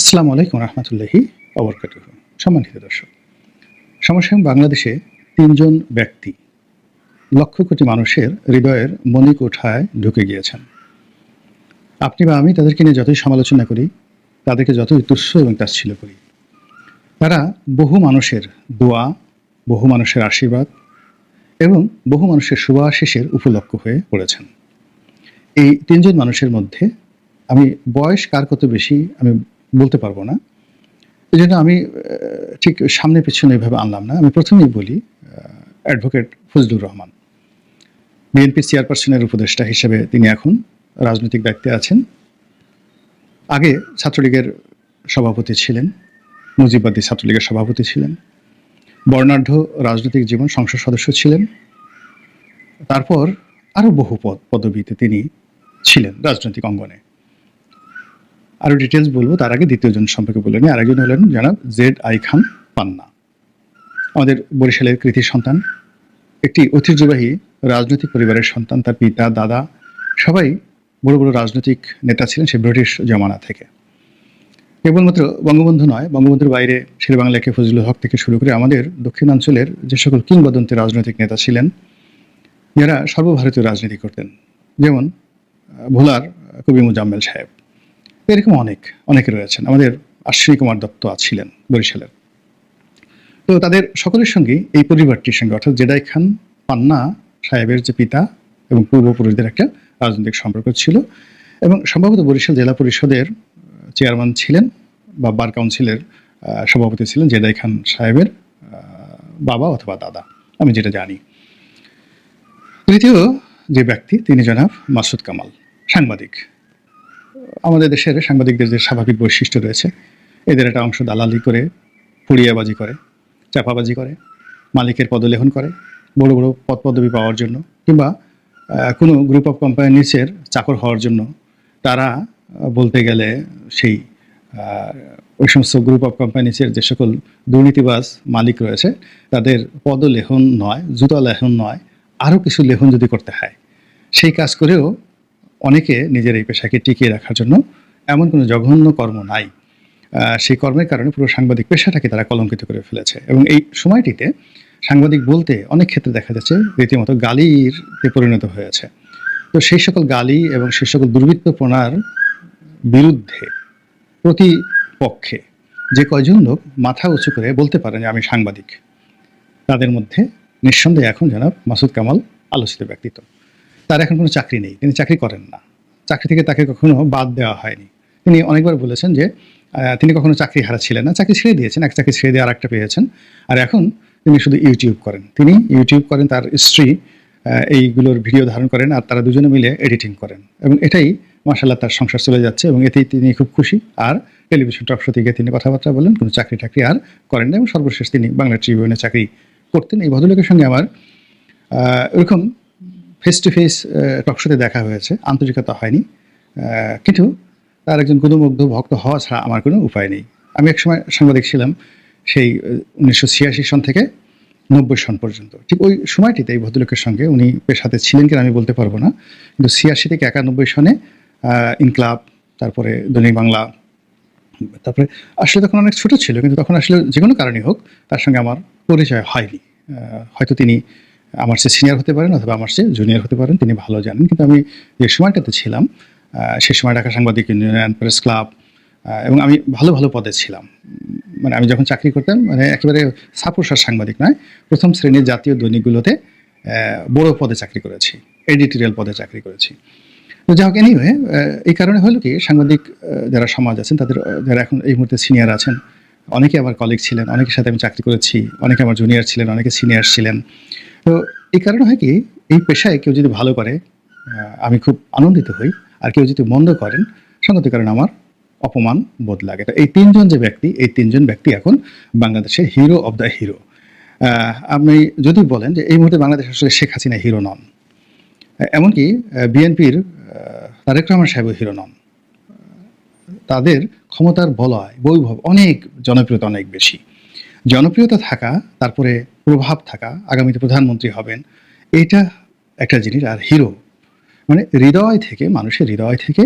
আসসালামু আলাইকুম রহমতুল্লাহি অবরকাত সম্মানিত দর্শক, সমসাময়িক বাংলাদেশে তিনজন ব্যক্তি লক্ষ কোটি মানুষের হৃদয়ের মণিক ওঠায় ঢুকে গিয়েছেন। আপনি বা আমি তাদেরকে নিয়ে যতই সমালোচনা করি, তাদেরকে যতই তুচ্ছ এবং তাচ্ছিল্য করি, তারা বহু মানুষের দোয়া, বহু মানুষের আশীর্বাদ এবং বহু মানুষের শুভাশিসের উপলক্ষ হয়ে পড়েছেন। এই তিনজন মানুষের মধ্যে আমি বয়স কার কত বেশি, আমি বলতে পারব না। এই জন্য আমি ঠিক সামনে পিছনে এভাবে আনলাম না। আমি প্রথমেই বলি অ্যাডভোকেট ফজলুর রহমান। বিএনপি চেয়ারপারসনের উপদেষ্টা হিসেবে তিনি এখন রাজনৈতিক দায়িত্বে আছেন। আগে ছাত্রলীগের সভাপতি ছিলেন, মুজিববাদী ছাত্রলীগের সভাপতি ছিলেন। বর্ণাঢ্য রাজনৈতিক জীবন সংসদ সদস্য ছিলেন। তারপর আরও বহু পদ, পদবিতে তিনি ছিলেন রাজনৈতিক অঙ্গনে। আরও ডিটেলস বলব, তার আগে দ্বিতীয় জন সম্পর্কে বলে নিই। আরেকজন হলেন জনাব জেড আই খান পান্না। আমাদের বরিশালের কৃতি সন্তান, একটি ঐতিহ্যবাহী রাজনৈতিক পরিবারের সন্তান, তার পিতা, দাদা, সবাই বড় বড় রাজনৈতিক নেতা ছিলেন সে ব্রিটিশ জমানা থেকে। কেবলমাত্র বঙ্গবন্ধু নয়, বঙ্গবন্ধুর বাইরে শেরবাংলা কে ফজলুল হক থেকে শুরু করে আমাদের দক্ষিণাঞ্চলের যে সকল কিংবদন্তি রাজনৈতিক নেতা ছিলেন, যারা সর্বভারতীয় রাজনীতি করতেন। যেমন ভোলার কবি মুজাম্মেল সাহেব। এরকম অনেক, অনেকে রয়েছেন। আমাদের আশ্বিনী কুমার দত্ত ছিলেন বরিশালের। তো তাদের সকলের সঙ্গে এই পরিবারটির সঙ্গে, অর্থাৎ জেদাই খান, পান্না সাহেবের যে পিতা এবং পূর্বপুরুষদের একটা রাজনৈতিক সম্পর্ক ছিল এবং সম্ভবত বরিশাল জেলা পরিষদের চেয়ারম্যান ছিলেন বা বার কাউন্সিলের সভাপতি ছিলেন জেদাই খান সাহেবের বাবা অথবা দাদা, আমি যেটা জানি। তৃতীয় যে ব্যক্তি, তিনি জনাব মাসুদ কামাল, সাংবাদিক। আমাদের দেশের সাংবাদিকদের যে স্বাভাবিক বৈশিষ্ট্য রয়েছে, এদের একটা অংশ দালালি করে, পুড়িয়াবাজি করে, চাপাবাজি করে, মালিকের পদলেখন করে, বড় বড় পদ পদবি পাওয়ার জন্য কিংবা কোনো গ্রুপ অফ কোম্পানির নিচের চাকর হওয়ার জন্য তারা বলতে গেলে সেই ওই সমস্ত গ্রুপ অফ কোম্পানিসের যে সকল দুর্নীতিবাজ মালিক রয়েছে, তাদের পদলেখন নয়, জুতা লেখন নয় আরও কিছু লেখন যদি করতে হয়, সেই কাজ করেও অনেকে নিজের এই পেশাকে টিকিয়ে রাখার জন্য এমন কোনো জঘন্য কর্ম নাই। সেই কর্মের কারণে পুরো সাংবাদিক পেশাটাকে তারা কলঙ্কিত করে ফেলেছে। এবং এই সময়টিতে সাংবাদিক বলতে অনেক ক্ষেত্রে দেখা যাচ্ছে রীতিমতো গালির পরিণত হয়েছে। তো সেই সকল গালি এবং সেই সকল দুর্বৃত্তপনার বিরুদ্ধে প্রতিপক্ষে যে কয়জন লোক মাথা উঁচু করে বলতে পারেন যে আমি সাংবাদিক, তাদের মধ্যে নিঃসন্দেহে এখন জনাব মাসুদ কামাল আলোচিত ব্যক্তিত্ব। তার এখন কোনো চাকরি নেই তিনি চাকরি করেন না। চাকরি থেকে তাকে কখনো বাদ দেওয়া হয়নি। তিনি অনেকবার বলেছেন যে তিনি কখনো চাকরি হারা ছিলেন না চাকরি ছেড়ে দিয়েছেন এক চাকরি ছেড়ে দিয়ে আর একটা পেয়েছেন। আর এখন তিনি শুধু ইউটিউব করেন। তিনি ইউটিউব করেন তার স্ত্রী এইগুলোর ভিডিও ধারণ করেন আর তারা দুজনে মিলে এডিটিং করেন। এবং এটাই মাসাল্লাহ তার সংসার চলে যাচ্ছে এবং এতেই তিনি খুব খুশি। আর টেলিভিশন টক শো থেকে তিনি কথাবার্তা বলেন কোনো চাকরি টাকরি আর করেন না এবং সর্বশেষ তিনি বাংলা ট্রিবিউনে চাকরি করতেন। এই ভদ্রলোকের সঙ্গে আমার আহ, ওরকম ফেস টু ফেস টকশোতে দেখা হয়েছে। আন্তরিকতা হয়নি। কিন্তু তার একজন গুণমুগ্ধ ভক্ত হওয়া ছাড়া আমার কোনো উপায় নেই। আমি একসময় সাংবাদিক ছিলাম সেই উনিশশো ছিয়াশি সন থেকে নব্বই সন পর্যন্ত। ঠিক ওই সময়টিতে এই ভদ্রলোকের সঙ্গে উনি পেশাতে ছিলেন কিনা আমি বলতে পারব না। কিন্তু ছিয়াশি থেকে একানব্বই সনে ইনকলাব, তারপরে দৈনিক বাংলা, তারপরে আসলে তখন অনেক ছোট ছিল, কিন্তু তখন আসলে যে কোনো কারণেই হোক তার সঙ্গে আমার পরিচয় হয়নি। হয়তো তিনি আমার চেয়ে সিনিয়র হতে পারেন অথবা আমার চেয়ে জুনিয়র হতে পারেন, তিনি ভালো জানেন। কিন্তু আমি যে সময়টাতে ছিলাম সেই সময় ঢাকা সাংবাদিক ইউনিয়ন, প্রেস ক্লাব এবং আমি ভালো ভালো পদে ছিলাম। মানে আমি যখন চাকরি করতাম মানে একেবারে সাপোসার সাংবাদিক নয়, প্রথম শ্রেণির জাতীয় দৈনিকগুলোতে বড় পদে চাকরি করেছি এডিটোরিয়াল পদে চাকরি করেছি। তো যাই হোক এনিওয়ে এই কারণে হলো কি, সাংবাদিক যারা সমাজ আছেন, তাদের যারা এখন এই মুহূর্তে সিনিয়র আছেন অনেকে আমার কলিগ ছিলেন, অনেকের সাথে আমি চাকরি করেছি, অনেকে আমার জুনিয়র ছিলেন, অনেকে সিনিয়র ছিলেন। তো এই কারণে হয় কি, এই পেশায় কেউ যদি ভালো করে আমি খুব আনন্দিত হই, আর কেউ যদি মন্দ করেন সঙ্গত কারণে আমার অপমান বোধ লাগে। তো এই তিনজন যে ব্যক্তি, এই তিনজন ব্যক্তি এখন বাংলাদেশের হিরো অব দ্য হিরো আপনি যদি বলেন যে এই মুহূর্তে বাংলাদেশ আসলে শেখ হাসিনা হিরো নন এমনকি বিএনপির তারেক রহমান সাহেব হিরো নন। তাদের ক্ষমতার বলয়, বৈভব অনেক জনপ্রিয়তা অনেক বেশি। জনপ্রিয়তা থাকা, তারপরে প্রভাব থাকা আগামীতে প্রধানমন্ত্রী হবেন, এটা একটা জিনিস। আর হিরো মানে হৃদয় থেকে, মানুষের হৃদয় থেকে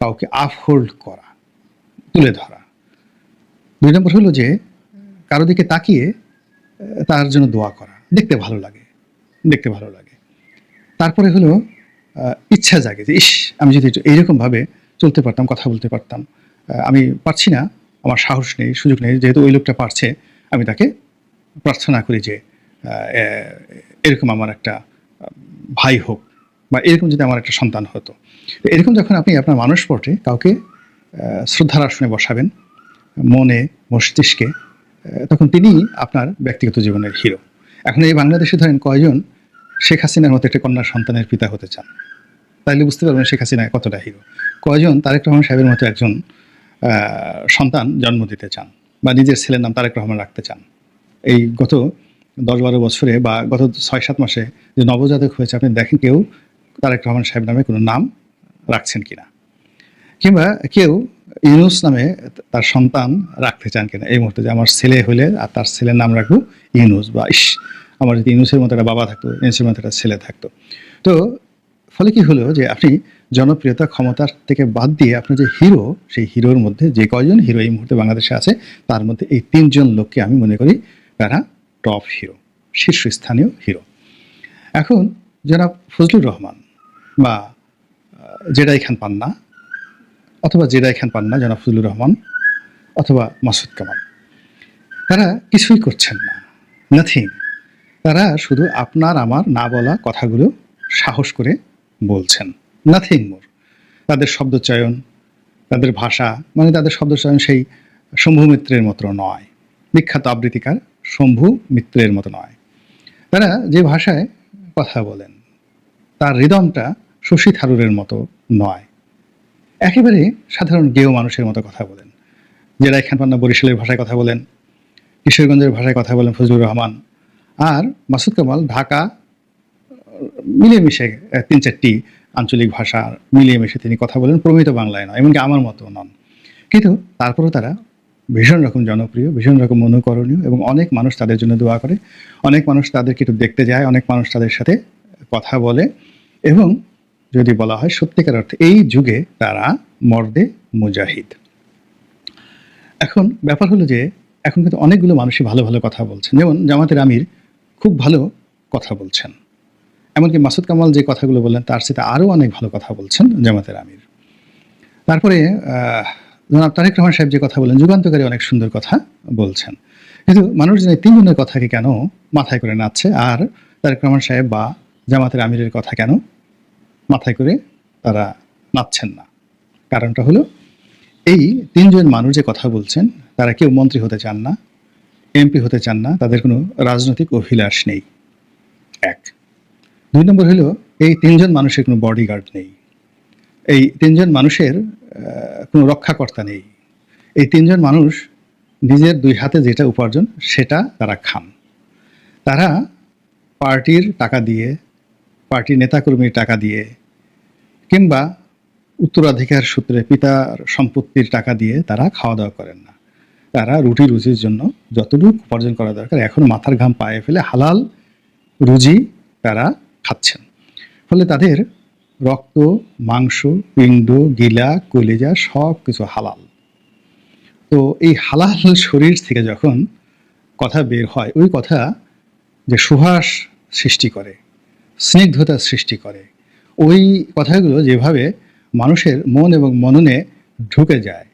কাউকে আফহোল্ড করা, তুলে ধরা। দুই নম্বর হলো যে, কারও দিকে তাকিয়ে তার জন্য দোয়া করা, দেখতে ভালো লাগে, দেখতে ভালো লাগে। তারপরে হলো ইচ্ছা জাগে যে, ইস, আমি যদি এইরকমভাবে চলতে পারতাম, কথা বলতে পারতাম আমি পারছি না, আমার সাহস নেই, সুযোগ নেই, যেহেতু ওই লোকটা পারছে আমি তাকে প্রার্থনা করি যে এরকম আমার একটা ভাই হোক বা এরকম যদি আমার একটা সন্তান হতো। এরকম যখন আপনি আপনার মানুষ পটে কাউকে শ্রদ্ধার আসনে বসাবেন, মনে, মস্তিষ্কে তখন তিনি আপনার ব্যক্তিগত জীবনের হিরো। এখন এই বাংলাদেশে ধরেন কয়জন শেখ হাসিনার মতো একটা কন্যা সন্তানের পিতা হতে চান? তাইলে বুঝতে পারবেন শেখ হাসিনা কতটা হিরো। কয়জন তারেক রহমান সাহেবের মতো একজন সন্তান জন্ম দিতে চান? বা নিজের ছেলের নাম তারেক রহমান রাখতে চান। এই গত দশ বারো বছরে বা গত ছয় সাত মাসে যে নবজাতক হয়েছে, আপনি দেখেন কেউ তারেক রহমান সাহেব নামে কোনো নাম রাখছেন কিনা? কিংবা কেউ ইউনুস নামে তার সন্তান রাখতে চান কিনা? এই মুহূর্তে যে আমার ছেলে হলে আর তার ছেলের নাম রাখব ইউনুস বা ইস, আমার যদি ইউনুসের মতো একটা বাবা থাকতো, ইউনুসের মতো একটা ছেলে থাকতো। তো ফলে কি হলো যে আপনি জনপ্রিয়তা ক্ষমতার থেকে বাদ দিয়ে আপনার যে হিরো, সেই হিরোর মধ্যে যে কয়জন হিরো এই মুহূর্তে বাংলাদেশে আছে, তার মধ্যে এই তিনজন লোককে আমি মনে করি তারা টপ হিরো শীর্ষস্থানীয় হিরো এখন জনাব ফজলুর রহমান বা জেডাই খান পান্না অথবা জেডাই খান পান্না, জনাব ফজলুর রহমান অথবা মাসুদ কামাল, তারা কিছুই করছেন না নাথিং তারা শুধু আপনার, আমার না বলা কথাগুলো সাহস করে বলছেন। নাথিং মোর তাদের শব্দচয়ন, তাদের ভাষা মানে তাদের শব্দচয়ন সেই শম্ভু মিত্রের মতো নয়। বিখ্যাত আবৃত্তিকার শম্ভু মিত্রের মতো নয়। তারা যে ভাষায় কথা বলেন, তার হৃদমটা শশী থারুরের মতো নয়। একেবারে সাধারণ গেয় মানুষের মতো কথা বলেন। জেরাই খান পান্না বরিশালের ভাষায় কথা বলেন, কিশোরগঞ্জের ভাষায় কথা বলেন ফজলুর রহমান, আর মাসুদ কামাল ঢাকা মিলেমিশে তিন চারটি আঞ্চলিক ভাষা মিলিয়ে মিশে তিনি কথা বলেন, প্রমিত বাংলায় নয়, এমনকি আমার মতো নন। কিন্তু তারপরেও তারা ভীষণ রকম জনপ্রিয়, ভীষণ রকম অনুকরণীয় এবং অনেক মানুষ তাদের জন্য দোয়া করে। অনেক মানুষ তাদেরকে একটু দেখতে যায়, অনেক মানুষ তাদের সাথে কথা বলে এবং যদি বলা হয় সত্যিকার অর্থে এই যুগে তারা মর্দে মুজাহিদ। এখন ব্যাপার হলো যে এখন কিন্তু অনেকগুলো মানুষই ভালো ভালো কথা বলছেন। যেমন জামাতের আমির খুব ভালো কথা বলছেন। এমনকি মাসুদ কামাল যে কথাগুলো বললেন, তার সাথে আরও অনেক ভালো কথা বলছেন জামাতের আমির। তারপরে জনাব তারেক রহমান সাহেব যে কথা বলেন যুগান্তকারী অনেক সুন্দর কথা বলছেন। কিন্তু মানুষজন এই তিনজনের কথাকে কেন মাথায় করে নাচছে আর তারেক রহমান সাহেব বা জামাতের আমিরের কথা কেন মাথায় করে তারা নাচছেন না। কারণটা হলো, এই তিনজন মানুষ যে কথা বলছেন, তারা কেউ মন্ত্রী হতে চান না, এমপি হতে চান না, তাদের কোনো রাজনৈতিক অভিলাষ নেই। দুই নম্বর হলো, এই তিনজন মানুষের কোনো বডিগার্ড নেই। এই তিনজন মানুষের কোনো রক্ষাকর্তা নেই। এই তিনজন মানুষ নিজের দুই হাতে যেটা উপার্জন, সেটা তারা খান। তারা পার্টির টাকা দিয়ে পার্টির নেতাকর্মীর টাকা দিয়ে, কিংবা উত্তরাধিকার সূত্রে পিতার সম্পত্তির টাকা দিয়ে তারা খাওয়া দাওয়া করেন না। তারা রুটি রুজির জন্য যতটুকু উপার্জন করা দরকার, এখন মাথার ঘাম পায়ে ফেলে হালাল রুজি তারা খাচ্ছেন। ফলে তাদের রক্ত, মাংস, পিণ্ড, গিলা, কলিজা সব কিছু হালাল। তো এই হালাল শরীর থেকে যখন কথা বের হয়, ওই কথা যে সুহাস সৃষ্টি করে, স্নিগ্ধতা সৃষ্টি করে, ওই কথাগুলো যেভাবে মানুষের মন এবং মননে ঢুকে যায়,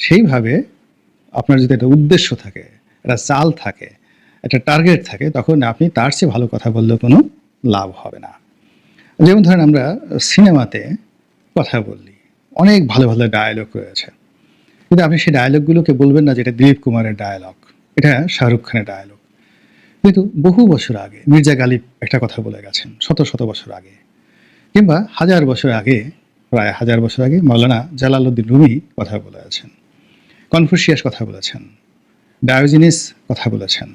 সেইভাবে আপনার যদি একটা উদ্দেশ্য থাকে, একটা চাল থাকে, একটা টার্গেট থাকে, তখন আপনি তার চেয়ে ভালো কথা বললেও কোনো লাভ হবে না। যেমন ধরেন আমরা সিনেমাতে কথা বললি অনেক ভালো ভালো ডায়ালগ রয়েছে। কিন্তু আপনি সেই ডায়ালগগুলোকে বলবেন না যে এটা দিলীপ কুমারের ডায়ালগ এটা শাহরুখ খানের ডায়ালগ কিন্তু বহু বছর আগে মির্জা গালিব একটা কথা বলে গেছেন, শত শত বছর আগে। কিংবা হাজার বছর আগে, প্রায় হাজার বছর আগে মাওলানা জালালউদ্দিন রুমি কথা বলেছেন কনফুসিয়াস কথা বলেছেন ডায়োজিনিস কথা বলেছেন,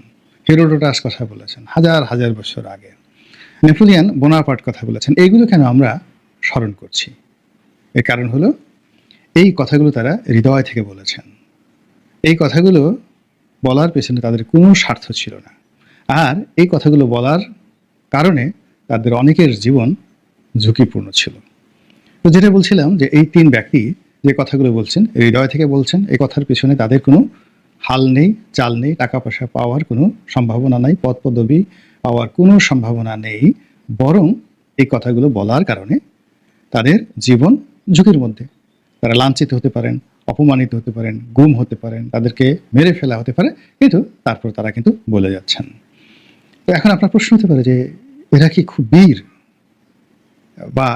হেরোডোটাস কথা বলেছেন, হাজার হাজার বছর আগে। নেপোলিয়ান বোনাপার্ট কথা বলেছেন। এইগুলো কেন আমরা স্মরণ করছি? এর কারণ হলো, এই কথাগুলো তারা হৃদয় থেকে বলেছেন। এই কথাগুলো বলার পেছনে তাদের কোনো স্বার্থ ছিল না। আর এই কথাগুলো বলার কারণে তাদের অনেকের জীবন ঝুঁকিপূর্ণ ছিল। তো যেটা বলছিলাম যে এই তিন ব্যক্তি যে কথাগুলো বলছেন, হৃদয় থেকে বলছেন এই কথার পেছনে তাদের কোনো হাল নেই, চাল নেই টাকা পয়সা পাওয়ার কোনো সম্ভাবনা নাই পদ পদবি পাওয়ার কোনো সম্ভাবনা নেই, বরং এই কথাগুলো বলার কারণে তাদের জীবন ঝুঁকির মধ্যে। তারা লাঞ্ছিত হতে পারেন, অপমানিত হতে পারেন, গুম হতে পারেন, তাদেরকে মেরে ফেলা হতে পারে, কিন্তু তারপর তারা কিন্তু বলে যাচ্ছেন। তো এখন আপনার প্রশ্ন হতে পারে যে, এরা কি খুব বীর? বা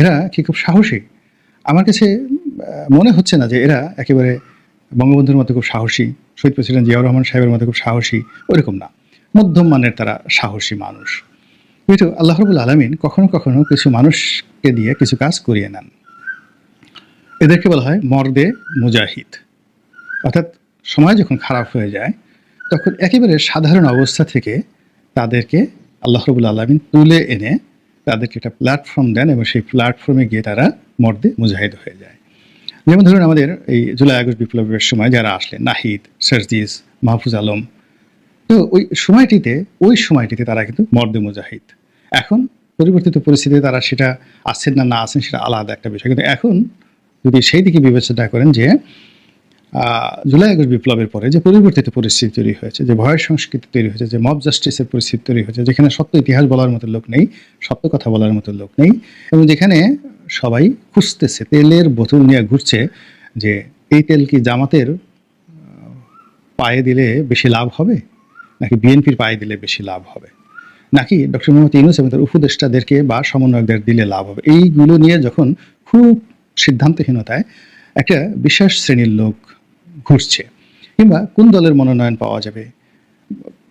এরা কি খুব সাহসী? আমার কাছে মনে হচ্ছে না যে এরা একেবারে বঙ্গবন্ধুর মতো খুব সাহসী, শহীদ প্রেসিডেন্ট জিয়াউর রহমান সাহেবের মতো খুব সাহসী ওরকম না। মধ্যম মানের তারা সাহসী মানুষ। কিন্তু আল্লাহ রবুল আলমিন কখনো কখনো কিছু মানুষকে দিয়ে কিছু কাজ করিয়ে নেন। এদেরকে বলা হয় মর্দে মুজাহিদ। অর্থাৎ সময় যখন খারাপ হয়ে যায়, তখন একেবারে সাধারণ অবস্থা থেকে তাদেরকে আল্লাহ রবুল আলমিন তুলে এনে তাদেরকে একটা প্ল্যাটফর্ম দেন এবং সেই প্ল্যাটফর্মে গিয়ে তারা মর্দে মুজাহিদ হয়ে যায়। যেমন ধরুন আমাদের এই জুলাই আগস্ট বিপ্লবের সময় যারা আসলেন, নাহিদ, সার্জিস, মাহফুজ আলম তো ওই সময়টিতে ওই সময়টিতে তারা কিন্তু মর্দে মুজাহিদ। এখন পরিবর্তিত পরিস্থিতিতে তারা সেটা আছেন না না আছেন সেটা আলাদা একটা বিষয়। কিন্তু এখন যদি সেই দিকে বিবেচনা করেন যে জুলাই আগস্ট বিপ্লবের পরে যে পরিবর্তিত পরিস্থিতি তৈরি হয়েছে, যে ভয়ের সংস্কৃতি তৈরি হয়েছে, যে মব জাস্টিসের পরিস্থিতি তৈরি হয়েছে, যেখানে সত্য ইতিহাস বলার মতো লোক নেই, সত্য কথা বলার মতো লোক নেই, এবং যেখানে সবাই খুঁজতেছে, তেলের বোতল নিয়ে ঘুরছে যে এই তেল কি জামাতের পায়ে দিলে বেশি লাভ হবে? নাকি বিএনপির পায়ে দিলে বেশি লাভ হবে? নাকি ডক্টর মোহাম্মদ ইউনুস এবং তার উপদেষ্টাদেরকে বা সমন্বয়কদের দিলে লাভ হবে? এইগুলো নিয়ে যখন খুব সিদ্ধান্তহীনতায় একটা বিশেষ শ্রেণির লোক ঘুরছে, কিংবা কোন দলের মনোনয়ন পাওয়া যাবে,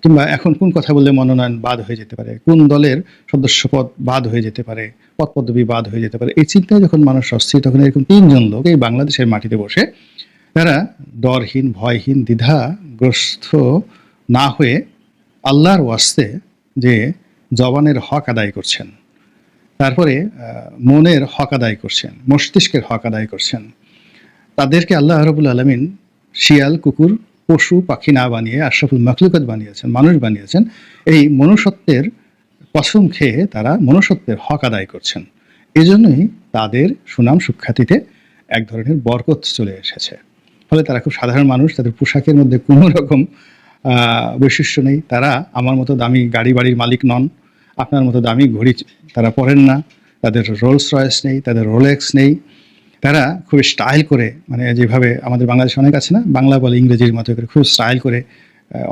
কিংবা এখন কোন কথা বললে মনোনয়ন বাদ হয়ে যেতে পারে, কোন দলের সদস্যপদ বাদ হয়ে যেতে পারে পদ পদবি বাদ হয়ে যেতে পারে, এই চিন্তায় যখন মানুষ অস্থির, তখন এরকম তিনজন লোক এই বাংলাদেশের মাটিতে বসে, তারা দরহীন, ভয়হীন, দ্বিধাগ্রস্ত না হয়ে আল্লাহর ওয়াস্তে যে জবানের হক আদায় করছেন, তারপরে মনের হক আদায় করছেন, মস্তিষ্কের হক আদায় করছেন, তাদেরকে আল্লাহ রবুল আলমিন শিয়াল, কুকুর, পশু, পাখি না বানিয়ে, আশরাফুল মখলুকত বানিয়েছেন, মানুষ বানিয়েছেন, এই মনুষ্যত্বের কসম খেয়ে তারা মনুষ্যত্বের হক আদায় করছেন। এজন্যই তাদের সুনাম সুখ্যাতিতে এক ধরনের বরকত চলে এসেছে। ফলে তারা খুব সাধারণ মানুষ, তাদের পোশাকের মধ্যে কোনো রকম বৈশিষ্ট্য নেই। তারা আমার মতো দামি গাড়ি বাড়ির মালিক নন। আপনার মতো দামি ঘড়ি তারা পরেন না। তাদের রোলস রয়েস নেই, তাদের রোলেক্স নেই। তারা খুব স্টাইল করে মানে যেভাবে আমাদের বাংলাদেশে অনেক আছে না, বাংলা বলে ইংরেজির মতো করে খুব স্টাইল করে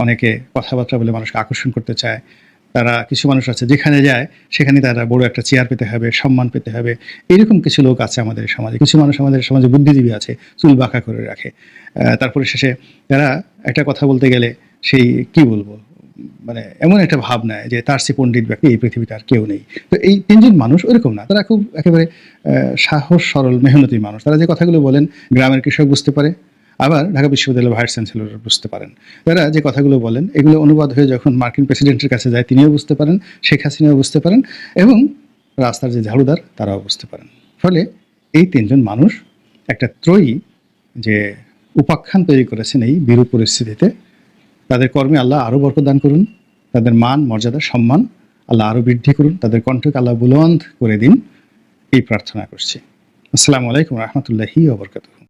অনেকে কথাবার্তা বলে মানুষকে আকর্ষণ করতে চায়। তারা কিছু মানুষ আছে, যেখানে যায়, সেখানে তারা বড় একটা চেয়ার পেতে হবে, সম্মান পেতে হবে। এরকম কিছু লোক আছে আমাদের সমাজে। কিছু মানুষ আমাদের সমাজে বুদ্ধিজীবী আছে, চুল বাঁকা করে রাখে। তারপরে শেষে তারা একটা কথা বলতে গেলে সেই, কি বলব? মানে এমন একটা ভাব নেয় যে তার সে পণ্ডিত ব্যক্তি এই পৃথিবীতে আর কেউ নেই। তো এই তিনজন মানুষ ওরকম না। তারা খুব একেবারে সাহস, সরল, মেহনতি মানুষ। তারা যে কথাগুলো বলেন, গ্রামের কৃষক বুঝতে পারে, আবার ঢাকা বিশ্ববিদ্যালয়ের ভাইস চ্যান্সেলর বুঝতে পারেন। তারা যে কথাগুলো বলেন, এগুলো অনুবাদ হয়ে যখন মার্কিন প্রেসিডেন্টের কাছে যায়, তিনিও বুঝতে পারেন, শেখ হাসিনাও বুঝতে পারেন এবং রাস্তার যে ঝাড়ুদার, তারাও বুঝতে পারেন। ফলে এই তিনজন মানুষ একটা ত্রয়ী যে উপাখ্যান তৈরি করেছেন এই বিরূপ পরিস্থিতিতে তাদের কর্মে আল্লাহ আরও বরকদান করুন, তাদের মান, মর্যাদা, সম্মান আল্লাহ আরও বৃদ্ধি করুন, তাদের কণ্ঠকে আল্লাহ বুলন্দ করে দিন। এই প্রার্থনা করছি। আসসালামু আলাইকুম রহমতুল্লাহি ওবরকাত